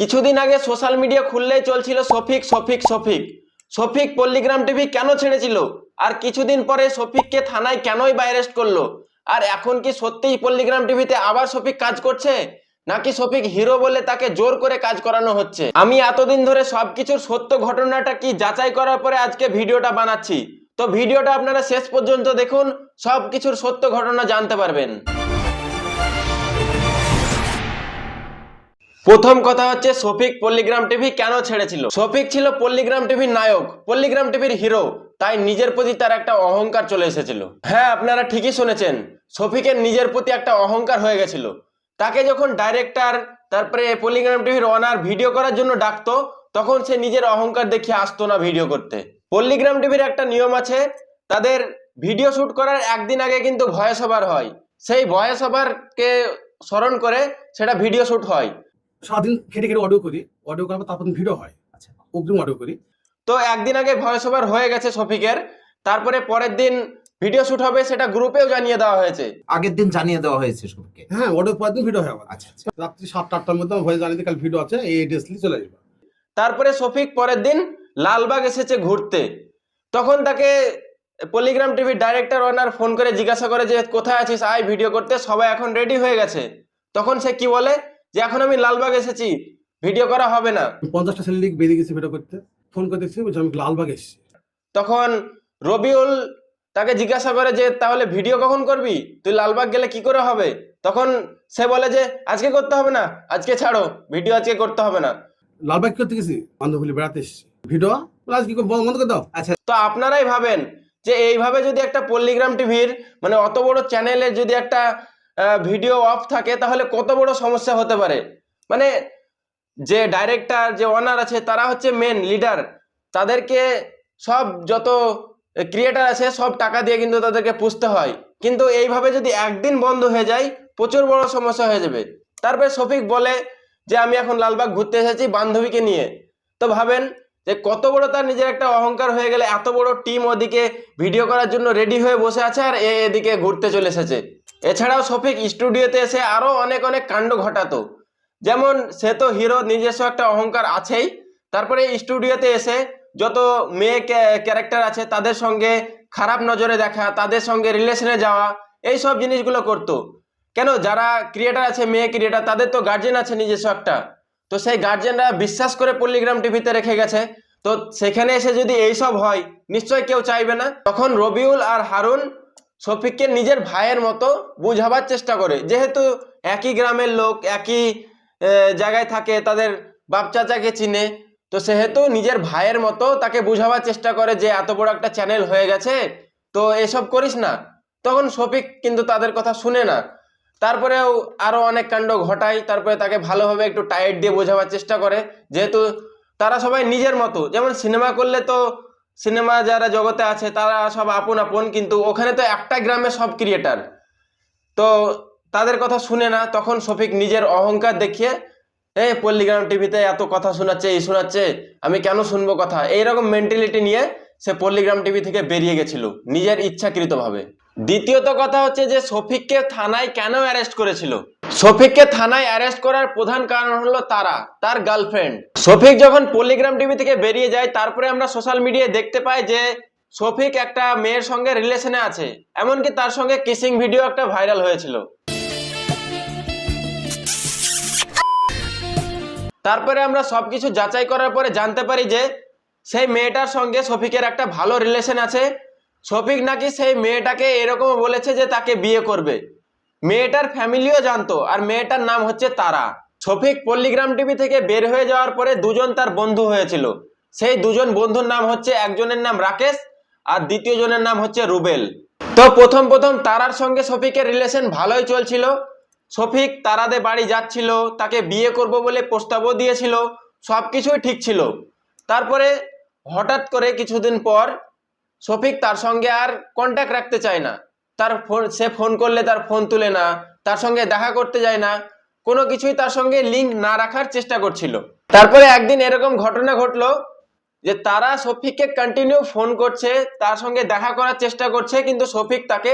কিছুদিন আগে social media খুললেই চলছিল শফিক শফিক শফিক। শফিক পল্লীগ্রাম টিভি কেন ছেড়েছিল? আর কিছুদিন পরে শফিককে থানায় কেনই বা অ্যারেস্ট করল? আর এখন কি সত্যিই পল্লিগ্রাম টিভিতে আবার শফিক কাজ করছে? নাকি শফিক হিরো বলে তাকে জোর করে কাজ করানো হচ্ছে? আমি এতদিন ধরে সবকিছুর সত্য ঘটনাটা কি যাচাই করার পরে আজকে ভিডিওটা বানাচ্ছি। তো ভিডিওটা আপনারা শেষ পর্যন্ত দেখুন, সবকিছুর সত্য ঘটনা জানতে পারবেন। প্রথম কথা হচ্ছে শফিক পল্লীগ্রাম টিভি কেন ছেড়েছিল? শফিক ছিল পল্লীগ্রাম টিভির নায়ক, পল্লীগ্রাম টিভির হিরো, তাই নিজের প্রতি তার একটা অহংকার চলে এসেছিল। হ্যাঁ আপনারা ঠিকই শুনেছেন, শফিকের নিজের প্রতি একটা অহংকার হয়ে গেছিল। তাকে যখন ডাইরেক্টর তারপরে পল্লিগ্রাম টিভির অনার ভিডিও করার জন্য ডাকতো, তখন সে নিজের অহংকার দেখিয়ে আসতো না ভিডিও করতে। পল্লীগ্রাম টিভির একটা নিয়ম আছে, তাদের ভিডিও শুট করার একদিন আগে কিন্তু ভয়েস ওভার হয়। সেই ভয়েস ওভারকে স্মরণ করে সেটা ভিডিও শুট হয়। সারাদিন খেটে খেটে অডিও করি অডিও করার পর তারপর ভিডিও হয়। আচ্ছা। অগ্রিম অডিও করি। তো একদিন আগে ভয়েস ওভার হয়ে গেছে শফিকের তারপরে পরের দিন ভিডিও শুট হবে সেটা গ্রুপেও জানিয়ে দেওয়া হয়েছে। আগের দিন জানিয়ে দেওয়া হয়েছে সবকে হ্যাঁ অডিও পরের দিন ভিডিও হয় আমার আচ্ছা আচ্ছা। রাত্রি সাতটা আটটার মধ্যে আমার ভয়েস জানিয়ে দিই, কাল ভিডিও আছে এই ড্রেস চলে আসবে। তারপরে শফিক পরের দিন লালবাগ এসেছে ঘুরতে। তখন তাকে পলিগ্রাম টিভির ডাইরেক্টর ওনার ফোন করে জিজ্ঞাসা করে যে কোথায় আছিস? আয় ভিডিও করতে। সবাই এখন রেডি হয়ে গেছে। তখন সে কি বলে? যে এখন আমি লালবাগ এসেছি ভিডিও করা হবে না। পঞ্চাশটা ছেলে লিখ বেরিয়ে গেছি ভিডিও করতে। ফোন করে দেখছি আমি লালবাগ এসেছি। তখন রবিউল তাকে জিজ্ঞাসা করে যে তাহলে ভিডিও কখন করবি? তুই লালবাগ গেলে কি করে হবে? তখন সে বলে যে আজকে করতে হবে না আজকে ছাড়ো ভিডিও আজকে করতে হবে না। লালবাগ করতে গেছি? বান্ধবী বেড়াতে এসেছি। ভিডিও আজ কি করব? বন্ধ বন্ধ করে দাও। আচ্ছা। তো আপনারাই ভাবেন যে এইভাবে যদি একটা পল্লীগ্রাম টিভির মানে অত বড় চ্যানেলে যদি একটা ভিডিও অফ থাকে, তাহলে কত বড় সমস্যা হতে পারে? মানে যে ডাইরেক্টর যে ওনার আছে, তারা হচ্ছে মেন লিডার তাদেরকে সব যত ক্রিয়েটার আছে, সব টাকা দিয়ে কিন্তু তাদেরকে পুষতে হয়। কিন্তু এইভাবে যদি একদিন বন্ধ হয়ে যায়, প্রচুর বড় সমস্যা হয়ে যাবে। তারপরে শফিক বলে যে, আমি এখন লালবাগ ঘুরতে এসেছি বান্ধবীকে নিয়ে। তো ভাবেন যে, কত বড় তার নিজের একটা অহংকার হয়ে গেলে এত বড় টিম ওদিকে ভিডিও করার জন্য রেডি হয়ে বসে আছে আর এ এদিকে ঘুরতে চলে এসেছে। এছাড়াও শফিক স্টুডিওতে এসে আরও অনেক অনেক কাণ্ড ঘটাতো। যেমন সে তো হিরো, নিজস্ব একটা অহংকার আছেই। তারপরে স্টুডিওতে এসে যত মেয়ে ক্যারেক্টার আছে, তাদের সঙ্গে খারাপ নজরে দেখা, তাদের সঙ্গে রিলেশনে যাওয়া, এই সব জিনিসগুলো করতো। কেন? যারা ক্রিয়েটার আছে, মেয়ে ক্রিয়েটার, তাদের তো গার্জেন আছে নিজস্ব একটা। তো সেই গার্জেনরা বিশ্বাস করে পল্লীগ্রাম টিভিতে রেখে গেছে। তো সেখানে এসে যদি এইসব হয় নিশ্চয় কেউ চাইবে না। তখন রবিউল আর হারুন শফিককে নিজের ভাইয়ের মতো বুঝাবার চেষ্টা করে। যেহেতু একই গ্রামের লোক, একই জায়গায় থাকে, তাদের বাপ চাচাকে চিনে, তো সেহেতু নিজের ভাইয়ের মতো তাকে বুঝাবার চেষ্টা করে যে, এত বড় একটা চ্যানেল হয়ে গেছে, তো এসব করিস না। তখন শফিক কিন্তু তাদের কথা শুনে না। তারপরেও আরও অনেক কাণ্ড ঘটায়, তারপরে তাকে ভালোভাবে একটু টাইট দিয়ে বোঝাবার চেষ্টা করে। যেহেতু তারা সবাই নিজের মতো, যেমন সিনেমা করলে তো সিনেমা যারা জগতে আছে, তারা সব আপন আপন, কিন্তু ওখানে তো একটা গ্রামে সব ক্রিয়েটার তো তাদের কথা শুনে না, তখন শফিক নিজের অহংকার দেখিয়ে, এ, পল্লীগ্রাম টিভিতে এত কথা শোনাচ্ছে, এই শোনাচ্ছে, আমি কেন শুনব কথা? এইরকম মেন্টালিটি নিয়ে সে পল্লীগ্রাম টিভি থেকে বেরিয়ে গেছিল, নিজের ইচ্ছাকৃতভাবে। দ্বিতীয়ত কথা হচ্ছে যে শফিককে থানায় কেন অ্যারেস্ট করেছিল? শফিককে থানায় অ্যারেস্ট করার প্রধান কারণ হলো তারা, তার গার্লফ্রেন্ড। শফিক যখন পল্লীগ্রাম টিভি থেকে বেরিয়ে যায়, তারপরে আমরা সোশ্যাল মিডিয়ায় দেখতে পাই যে শফিক একটা মেয়ের সঙ্গে রিলেশনে আছে, এমনকি তার সঙ্গে কিসিং ভিডিও একটা ভাইরাল হয়েছিল। তারপরে আমরা সবকিছু যাচাই করার পরে জানতে পারি যে সেই মেয়েটার সঙ্গে শফিকের একটা ভালো রিলেশন আছে শফিক নাকি সেই মেয়েটাকে এরকম বলেছে যে তাকে বিয়ে করবে। মেয়েটার ফ্যামিলিও জানতো, আর মেয়েটার নাম হচ্ছে তারা। শফিক পল্লীগ্রাম টিভি থেকে বের হয়ে যাওয়ার পরে দুজন তার বন্ধু হয়েছিল। সেই দুজন বন্ধুর নাম হচ্ছে, একজনের নাম রাকেশ, আর দ্বিতীয় জনের নাম হচ্ছে রুবেল। তো প্রথম প্রথম তারার সঙ্গে শফিকের রিলেশন ভালোই চলছিল। শফিক তারাদে বাড়ি যাচ্ছিল, তাকে বিয়ে করব বলে প্রস্তাবও দিয়েছিল সব কিছুই ঠিক ছিল। তারপরে হঠাৎ করে কিছুদিন পর শফিক তার সঙ্গে আর কন্ট্যাক্ট রাখতে চায় না। তার ফোন, সে ফোন করলে তার ফোন তুলে না, তার সঙ্গে দেখা করতে যায় না, কোনো কিছুই তার সঙ্গে লিঙ্ক না রাখার চেষ্টা করছিল। তারপরে একদিন এরকম ঘটনা ঘটলো যে তারা শফিককে কন্টিনিউ ফোন করছে, তার সঙ্গে দেখা করার চেষ্টা করছে, কিন্তু শফিক তাকে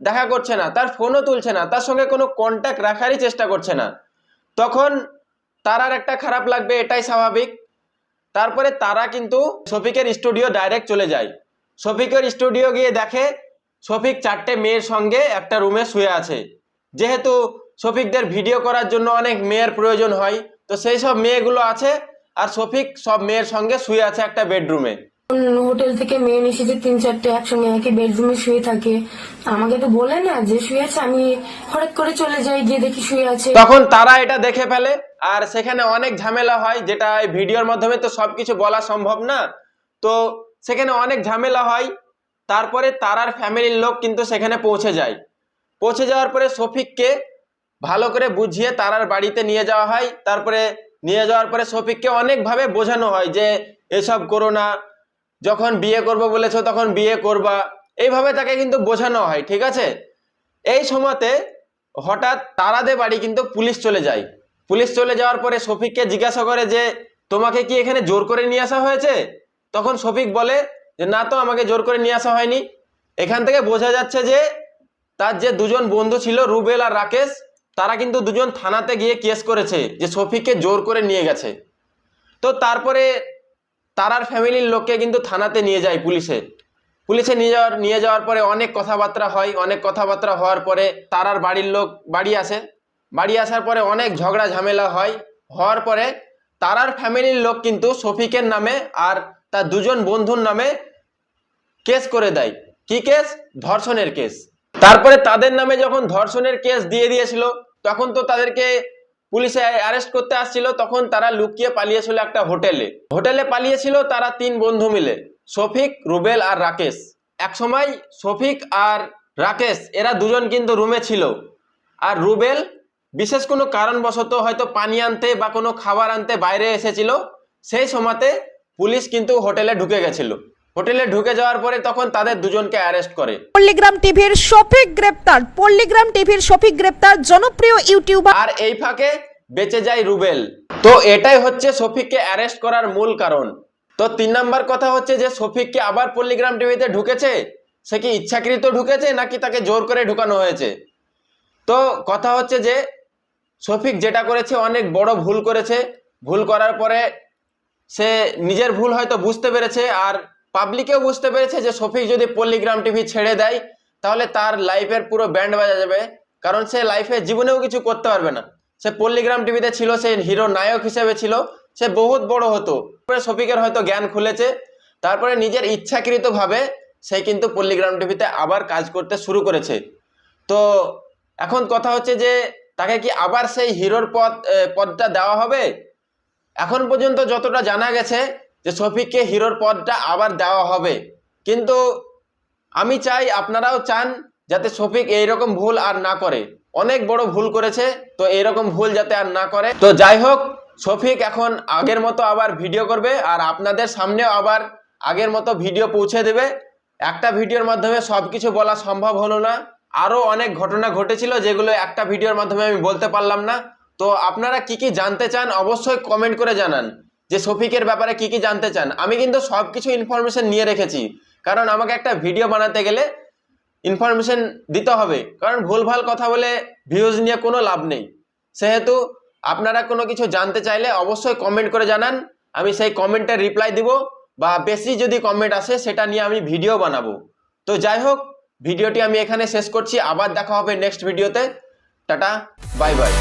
দেখা করছে না, তার ফোনও তুলছে না, তার সঙ্গে কোনো কন্ট্যাক্ট রাখারই চেষ্টা করছে না। তখন তারার একটা খারাপ লাগবে, এটাই স্বাভাবিক। তারপরে তারা কিন্তু শফিকের স্টুডিও ডাইরেক্ট চলে যায়। শফিকের স্টুডিও গিয়ে দেখে শফিক চারটে মেয়ের সঙ্গে একটা রুমে শুয়ে আছে। যেহেতু শফিকদের ভিডিও করার জন্য অনেক মেয়ের প্রয়োজন হয় তো সেই সব মেয়েগুলো আছে আর শফিক সব মেয়ের সঙ্গে শুয়ে আছে একটা বেডরুমে। হোটেল থেকে মেয়ে এসেছে তিন চারটে একসঙ্গে একই বেডরুমে শুয়ে থাকে। আমাকে তো বলে না যে শুয়ে আছে আমি হঠাৎ করে চলে যাই গিয়ে দেখি শুয়ে আছে। তখন তারা এটা দেখে ফেলে আর সেখানে অনেক ঝামেলা হয় যেটা ভিডিওর মাধ্যমে তো সবকিছু বলা সম্ভব না। তো সেখানে অনেক ঝামেলা হয়, তারপরে তারার ফ্যামিলির লোক কিন্তু সেখানে পৌঁছে যায়। পৌঁছে যাওয়ার পরে শফিককে ভালো করে বুঝিয়ে তারার বাড়িতে নিয়ে যাওয়া হয়, তারপরে নিয়ে যাওয়ার পরে শফিককে অনেকভাবে বোঝানো হয় যে, এসব করো না, যখন বিয়ে করব বলেছ তখন বিয়ে করবা। এইভাবে তাকে কিন্তু বোঝানো হয়, ঠিক আছে? এই সময়তে হঠাৎ তারাদের বাড়ি কিন্তু পুলিশ চলে যায়। পুলিশ চলে যাওয়ার পরে শফিককে জিজ্ঞাসা করে যে, তোমাকে কি এখানে জোর করে নিয়ে আসা হয়েছে? তখন শফিক বলে যে, না তো, আমাকে জোর করে নিয়ে আসা হয়নি। এখান থেকে বোঝা যাচ্ছে যে, তার যে দুজন বন্ধু ছিল, রুবেল আর রাকেশ, তারা কিন্তু দুজন থানাতে গিয়ে কেস করেছে যে, শফিককে জোর করে নিয়ে গেছে। তো তারপরে তারার ফ্যামিলির লোককে কিন্তু থানাতে নিয়ে যায় পুলিশে। পুলিশে নিয়ে যাওয়ার নিয়ে যাওয়ার পরে অনেক কথাবার্তা হয়, অনেক কথাবার্তা হওয়ার পরে তারার বাড়ির লোক বাড়ি আসে। বাড়ি আসার পরে অনেক ঝগড়া ঝামেলা হয়। হওয়ার পরে তারার ফ্যামিলির লোক কিন্তু শফিকের নামে আর তার দুজন বন্ধুর নামে কেস করে দেয়। কি কেস? ধর্ষণের কেস। তারপরে তাদের নামে যখন ধর্ষণের কেস দিয়ে দিয়েছিল, তখন তো তাদেরকে পুলিশে অ্যারেস্ট করতে আসছিল, তখন তারা লুকিয়ে পালিয়েছিল একটা হোটেলে। হোটেলে পালিয়েছিল তারা তিন বন্ধু মিলে, শফিক, রুবেল আর রাকেশ। একসময় শফিক আর রাকেশ, এরা দুজন কিন্তু রুমে ছিল। আর রুবেল বিশেষ কোনো কারণবশত হয়তো পানি আনতে বা কোনো খাবার আনতে বাইরে এসেছিল, সেই সময়তে পুলিশ কিন্তু হোটেলে ঢুকে গেছিল। হোটেলে ঢুকে যাওয়ার পরে তখন তাদের দুজনকে অ্যারেস্ট করে। পল্লিগ্রাম টিভির শফিক গ্রেপ্তার। পল্লিগ্রাম টিভির শফিক গ্রেপ্তার জনপ্রিয় ইউটিউবার। আর এই ফাঁকে বেঁচে যায় রুবেল। তো এটাই হচ্ছে শফিককে অ্যারেস্ট করার মূল কারণ। তো তিন নাম্বার কথা হচ্ছে যে শফিককে আবার পল্লিগ্রাম টিভিতে ঢুকেছে? সে কি ইচ্ছাকৃত ঢুকেছে নাকি তাকে জোর করে ঢুকানো হয়েছে? তো কথা হচ্ছে যে শফিক যেটা করেছে অনেক বড় ভুল করেছে। ভুল করার পরে সে নিজের ভুল হয়তো বুঝতে পেরেছে আর পাবলিকেও বুঝতে পেরেছে যে শফিক যদি পল্লিগ্রাম টিভি ছেড়ে দেয়, তাহলে তার লাইফের পুরো ব্যান্ড বাজা যাবে। কারণ সে লাইফে জীবনেও কিছু করতে পারবে না। সে পল্লিগ্রাম টিভিতে ছিল, সে হিরো নায়ক হিসেবে ছিল, সে বহুত বড় হতো। তারপরে শফিকের হয়তো জ্ঞান খুলেছে, তারপরে নিজের ইচ্ছাকৃতভাবে সে কিন্তু পল্লিগ্রাম টিভিতে আবার কাজ করতে শুরু করেছে। তো এখন কথা হচ্ছে যে, তাকে কি আবার সেই হিরোর পদ পদটা দেওয়া হবে? এখন পর্যন্ত যতটা জানা গেছে যে শফিককে হিরোর পদটা আবার দেওয়া হবে। কিন্তু আমি চাই আপনারাও চান যাতে শফিক এইরকম ভুল আর না করে। অনেক বড় ভুল করেছে, তো এইরকম ভুল যাতে আর না করে। তো যাই হোক, শফিক এখন আগের মতো আবার ভিডিও করবে আর আপনাদের সামনেও আবার আগের মতো ভিডিও পৌঁছে দেবে। একটা ভিডিওর মাধ্যমে সব কিছু বলা সম্ভব হলো না। আরও অনেক ঘটনা ঘটেছিল যেগুলো একটা ভিডিওর মাধ্যমে আমি বলতে পারলাম না। তো আপনারা কি কি জানতে চান অবশ্যই কমেন্ট করে জানান। যে শফিকের ব্যাপারে কি কি জানতে চান। আমি কিন্তু সব কিছু ইনফরমেশন নিয়ে রেখেছি। কারণ আমাকে একটা ভিডিও বানাতে গেলে ইনফরমেশন দিতে হবে। কারণ ভুলভাল কথা বলে ভিউজ নিয়ে কোনো লাভ নেই। সেহেতু আপনারা কোনো কিছু জানতে চাইলে অবশ্যই কমেন্ট করে জানান। আমি সেই কমেন্টের রিপ্লাই দিব বা বেশি যদি কমেন্ট আসে সেটা নিয়ে আমি ভিডিও বানাবো। তো যাই হোক ভিডিওটি আমি এখানে শেষ করছি। আবার দেখা হবে নেক্সট ভিডিওতে টাটা বাই বাই